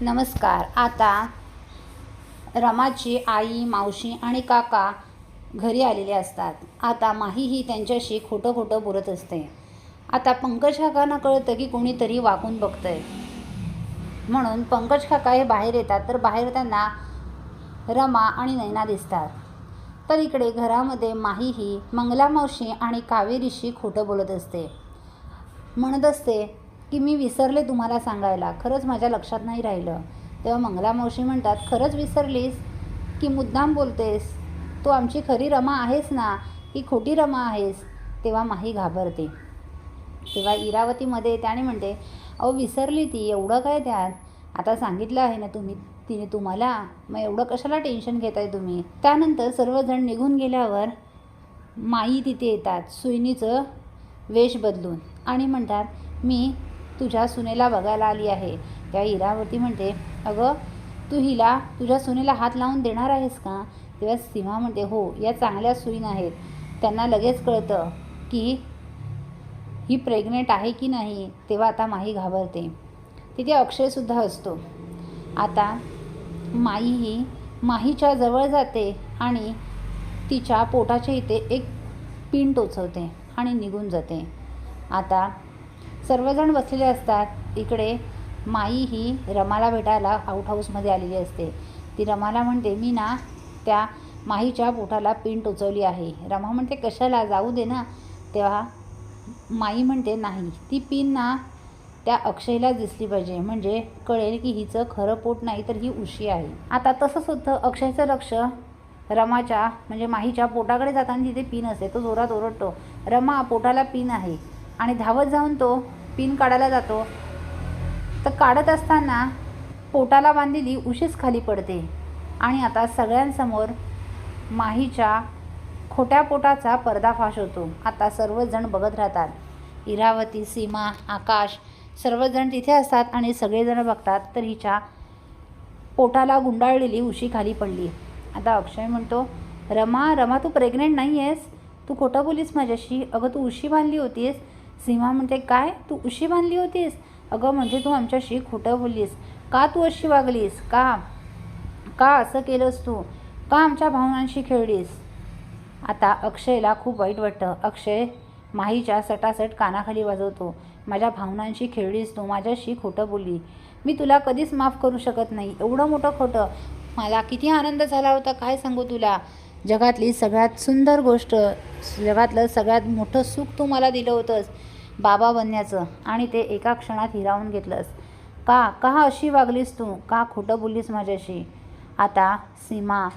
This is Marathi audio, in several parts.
नमस्कार. आता रमाची आई मावशी आणि काका घरी आलेले असतात. आता माही ही त्यांच्याशी खोटं खोटं बोलत असते. आता पंकज काकांना कळतं की कोणीतरी वाकून बघतंय. म्हणून पंकज काका हे बाहेर येतात तर बाहेर त्यांना रमा आणि नैना दिसतात. तर इकडे घरामध्ये माही ही मंगला मावशी आणि कावेरीशी खोटं बोलत असते. म्हणत असते की मी विसरले तुम्हाला सांगायला. खरंच माझ्या लक्षात नाही राहिलं. तेव्हा मंगला मावशी म्हणतात खरंच विसरलीस? की मुद्दाम बोलतेस? तू आमची खरी रमा आहेस ना? की खोटी रमा आहेस. तेव्हा माही घाबरते. तेव्हा इरावतीमध्ये त्याने म्हणते अहो विसरली ती. एवढं काय त्यात? आता सांगितलं आहे ना तुम्ही तिने तुम्हाला? मग एवढं कशाला टेन्शन घेताय तुम्ही? त्यानंतर सर्वजण निघून गेल्यावर माई तिथे येतात सुईनीचं वेश बदलून. आणि म्हणतात मी तुझ्या सुनेला बघायला आली आहे. त्या इरावती म्हणते अगं तू हिला तुझ्या सुनेला हात लावून देणार आहेस का? तेव्हा सीमा म्हणते हो या चांगल्या सुईन आहेत. त्यांना लगेच कळतं की ही प्रेग्नेंट आहे की नाही तेव्हा आता माही घाबरते. तिथे अक्षयसुद्धा असतो. आता माई ही माहीच्या जवळ जाते आणि तिच्या पोटाच्या इथे एक पिन टोचवते आणि निघून जाते. आता सर्वजण बसलेले असतात. इकडे माई ही रमाला भेटायला आउट हाऊसमध्ये आलेली असते. ती रमाला म्हणते मी ना त्या माहीच्या पोटाला पिन टोचवली आहे. रमा म्हणते कशाला? जाऊ दे ना. तेव्हा माई म्हणते नाही ती पिन ना त्या अक्षयला दिसली पाहिजे. म्हणजे कळेल की हिचं खरं पोट नाही तर ही उशी आहे. आता तसंच होतं अक्षयचं लक्ष रमाच्या म्हणजे माहीच्या पोटाकडे जाताना तिथे पिन असते. तो जोरात ओरडतो रमा पोटाला पिन आहे. आणि धावत जाऊन तो पिन काढायला जातो. तर काढत असताना पोटाला बांधलेली उशीच खाली पडते. आणि आता सगळ्यांसमोर माहीच्या खोट्या पोटाचा पर्दाफाश होतो. आता सर्वजण बघत राहतात. इरावती सीमा आकाश सर्वजण तिथे असतात आणि सगळेजण बघतात. तर हिच्या पोटाला गुंडाळलेली उशी खाली पडली. आता अक्षय म्हणतो रमा रमा तू प्रेग्नेंट नाही आहेस तू खोटं बोलीस माझ्याशी? अगं तू उशी बांधली होतीस? सीमा म्हणते काय? तू उशी बांधली होतीस? अगं म्हणजे तू आमच्याशी खोटं बोललीस. का तू अशी वागलीस? का? का असं केलंस तू? का आमच्या भावनांशी खेळलीस? आता अक्षयला खूप वाईट वाटतं. अक्षय माहीच्या सटासट कानाखाली वाजवतो. माझ्या भावनांशी खेळलीस तू माझ्याशी खोटं बोलली. मी तुला कधीच माफ करू शकत नाही. एवढं मोठं खोटं. मला किती आनंद झाला होता. काय सांगू तुला? जगातली सगळ्यात सुंदर गोष्ट जगातलं सगळ्यात मोठं सुख तू मला दिलं होतंस बाबा बनण्याचं. आणि ते एका क्षणात हिरावून घेतलंस. का का अशी वागलीस तू? का खोटं बोललीस माझ्याशी? आता सीमा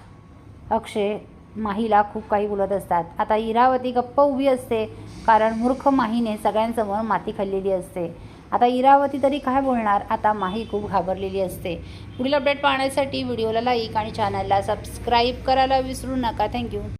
अक्षय माहीला खूप काही बोलत असतात. आता इरावती गप्प उभी असते कारण मूर्ख माहीने सगळ्यांसमोर माती खाल्लेली असते. आता इरावती तरी काय बोलणार? आता माही खूप घाबरलेली असते. पुढील अपडेट पाहण्यासाठी व्हिडिओला लाईक आणि चॅनलला सबस्क्राईब करायला विसरू नका. थँक्यू